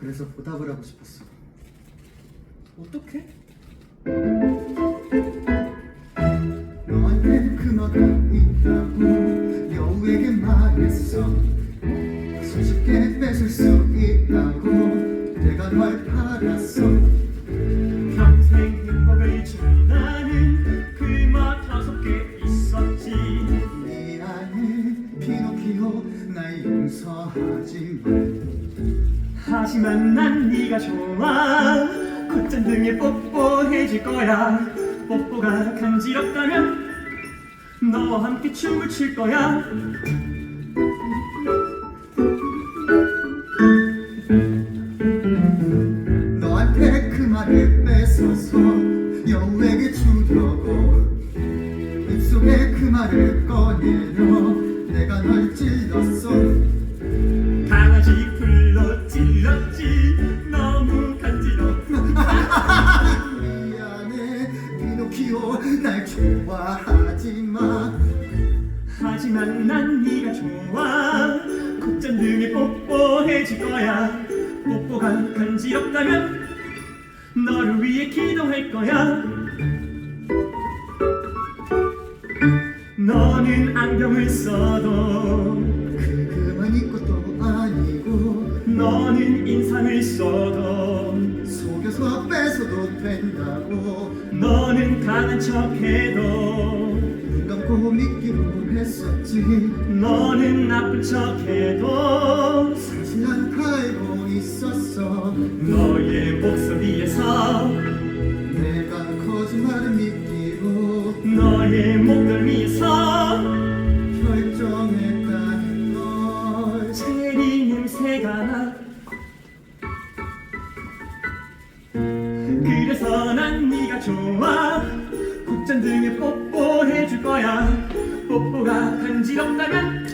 그래서 보답을 하고 싶었어. 어떻게? 너한테 그마가 있다고 여우에게 말했어 손쉽게 뺏을 수 있다고 내가 널 팔았어 평생 행복을 준다는 그맛 다섯 개 있었지 미안해 피노키오 날 용서하지 마 하지만 난 네가 좋아. 콧잔 등에 뽀뽀해줄 거야. 뽀뽀가 간지럽다면 너와 함께 춤을 출 거야. 너한테 그 말을 뺏어서 여우에게 주려고 입속에 그 말을 꺼내려 내가 널 찔렀어 좋아하지 마. 하지만 난 네가 좋아. 콧잔등에 뽀뽀해줄 거야. 뽀뽀가 간지럽다면 너를 위해 기도할 거야. 너는 안경을 써도 그만 것도 아니고 너는 인상을 써도 속여서 뺏어도 된다고. 너 는 강한 척해도 눈 감고 믿기로 했었지. 너는 나쁜 척해도 사실 난 다 알고 있었어. 너의 목소리에서 내가 거짓말을 믿기로 너의 목덜미에서 결정했다는 걸. 체리 냄새가 나 그래서 난 네가 좋아. 콧잔등에 뽀뽀해줄 거야. 뽀뽀가 간지럽다면